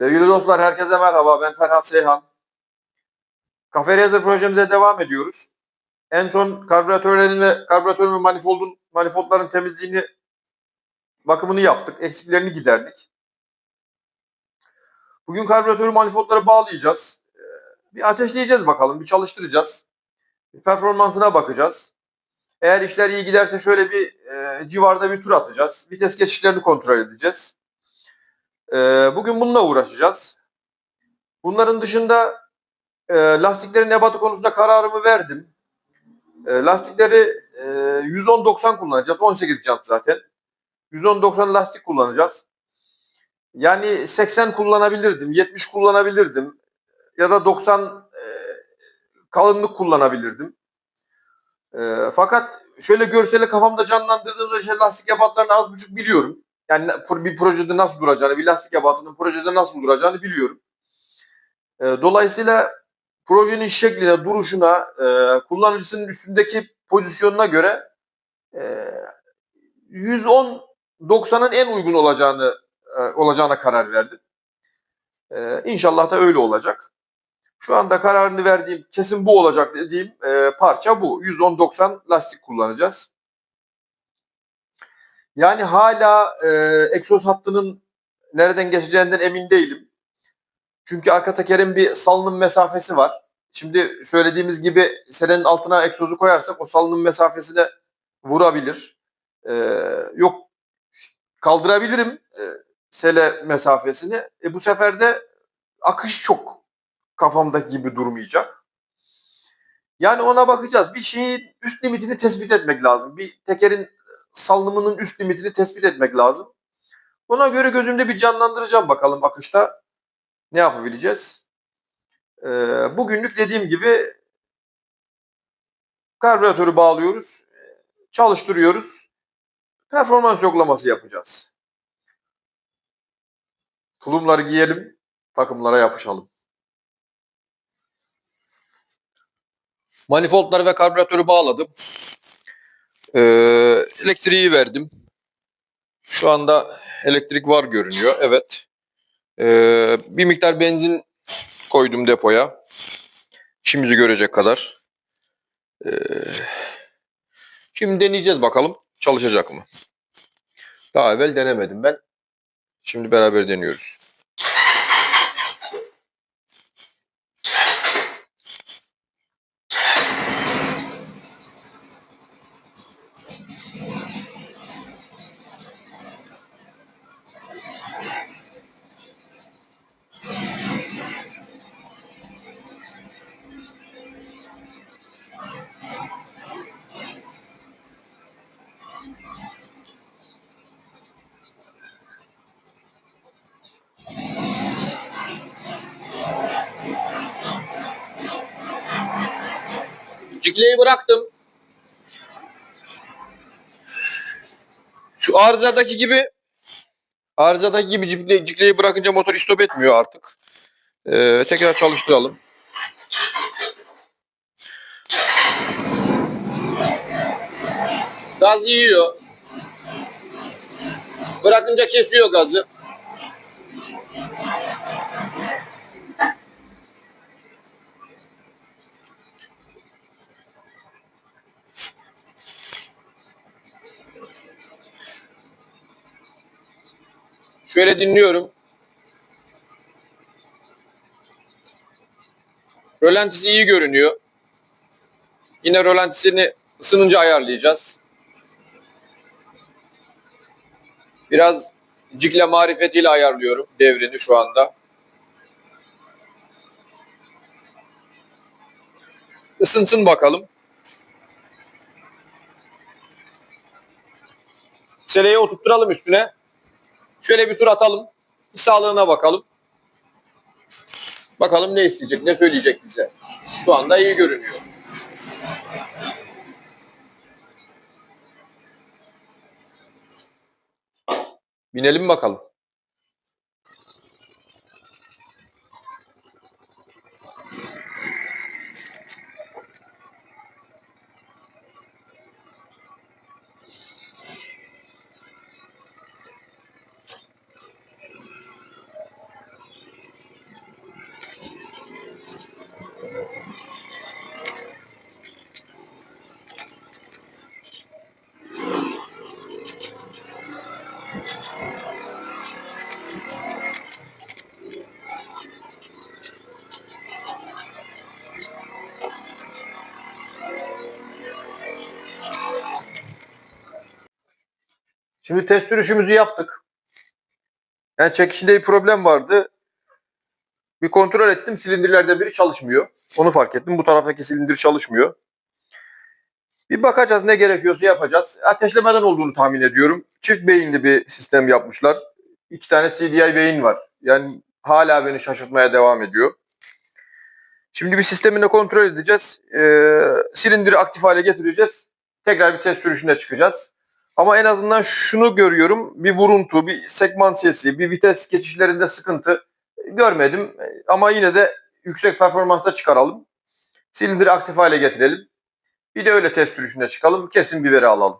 Sevgili dostlar herkese merhaba. Ben Ferhat Seyhan. Cafe Racer projemize devam ediyoruz. En son karbüratörlerin ve karbüratörün ve manifoldun, manifoldların temizliğini, bakımını yaptık. Eksiklerini giderdik. Bugün karbüratörü manifoldları bağlayacağız. Ee, Bir ateşleyeceğiz bakalım, bir çalıştıracağız. Bir performansına bakacağız. Eğer işler iyi giderse şöyle bir e, civarda bir tur atacağız. Vites geçişlerini kontrol edeceğiz. Ee, bugün bununla uğraşacağız. Bunların dışında e, lastiklerin ebatı konusunda kararımı verdim. E, lastikleri e, 110-90 kullanacağız. 18 jant zaten. 110-90 lastik kullanacağız. Yani 80 kullanabilirdim, 70 kullanabilirdim ya da 90 e, kalınlık kullanabilirdim. E, fakat şöyle görseli kafamda canlandırdığımda işte lastik ebatlarını az buçuk biliyorum. Yani bir projede nasıl duracağını, bir lastik ebatının projede nasıl duracağını biliyorum. E, dolayısıyla projenin şekline, duruşuna, e, kullanıcısının üstündeki pozisyonuna göre e, 110-90'ın en uygun olacağını e, olacağına karar verdim. İnşallah da öyle olacak. Şu anda kararını verdiğim, kesin bu olacak dediğim parça bu. 110-90 lastik kullanacağız. Yani hala e, egzoz hattının nereden geçeceğinden emin değilim. Çünkü arka tekerin bir salınım mesafesi var. Şimdi söylediğimiz gibi selenin altına egzozu koyarsak o salınım mesafesine vurabilir. E, yok kaldırabilirim e, sele mesafesini. E, bu sefer de akış çok kafamdaki gibi durmayacak. Yani ona bakacağız. Bir şeyin üst limitini tespit etmek lazım. Bir tekerin salınımının üst limitini tespit etmek lazım. Ona göre gözümde bir canlandıracağım bakalım akışta ne yapabileceğiz. Ee, bugünlük dediğim gibi karbüratörü bağlıyoruz, çalıştırıyoruz, performans yoklaması yapacağız. Tulumları giyelim, takımlara yapışalım. Manifoldları ve karbüratörü bağladım. Ee, elektriği verdim. Şu anda elektrik var görünüyor. Evet. Ee, bir miktar benzin koydum depoya. İşimizi görecek kadar. Ee, şimdi deneyeceğiz bakalım çalışacak mı? Daha evvel denemedim ben. Şimdi beraber deniyoruz. Cikleyi bıraktım. Şu arızadaki gibi arızadaki gibi cikle, cikleyi bırakınca motor istop etmiyor artık. Ee, tekrar çalıştıralım. Gaz yiyor. Bırakınca kesiyor gazı. Şöyle dinliyorum. Rölantisi iyi görünüyor. Yine rölantisini ısınınca ayarlayacağız. Biraz cikle marifetiyle ayarlıyorum devrini şu anda. Isınsın bakalım. Seleyi oturtturalım üstüne. Şöyle bir tur atalım. Bir sağlığına bakalım. Bakalım ne isteyecek, ne söyleyecek bize. Şu anda iyi görünüyor. Binelim bakalım. Şimdi test sürüşümüzü yaptık. Yani çekişinde bir problem vardı. Bir kontrol ettim silindirlerden biri çalışmıyor. Onu fark ettim. Bu taraftaki silindir çalışmıyor. Bir bakacağız ne gerekiyorsa yapacağız. Ateşlemeden olduğunu tahmin ediyorum. Çift beyinli bir sistem yapmışlar. İki tane CDI beyin var. Yani hala beni şaşırtmaya devam ediyor. Şimdi bir sistemini kontrol edeceğiz. Ee, silindiri aktif hale getireceğiz. Tekrar bir test sürüşüne çıkacağız. Ama en azından şunu görüyorum. Bir vuruntu, bir sekman sesi, bir vites geçişlerinde sıkıntı görmedim. Ama yine de yüksek performansa çıkaralım. Silindiri aktif hale getirelim. Bir de öyle test sürüşüne çıkalım. Kesin bir veri alalım.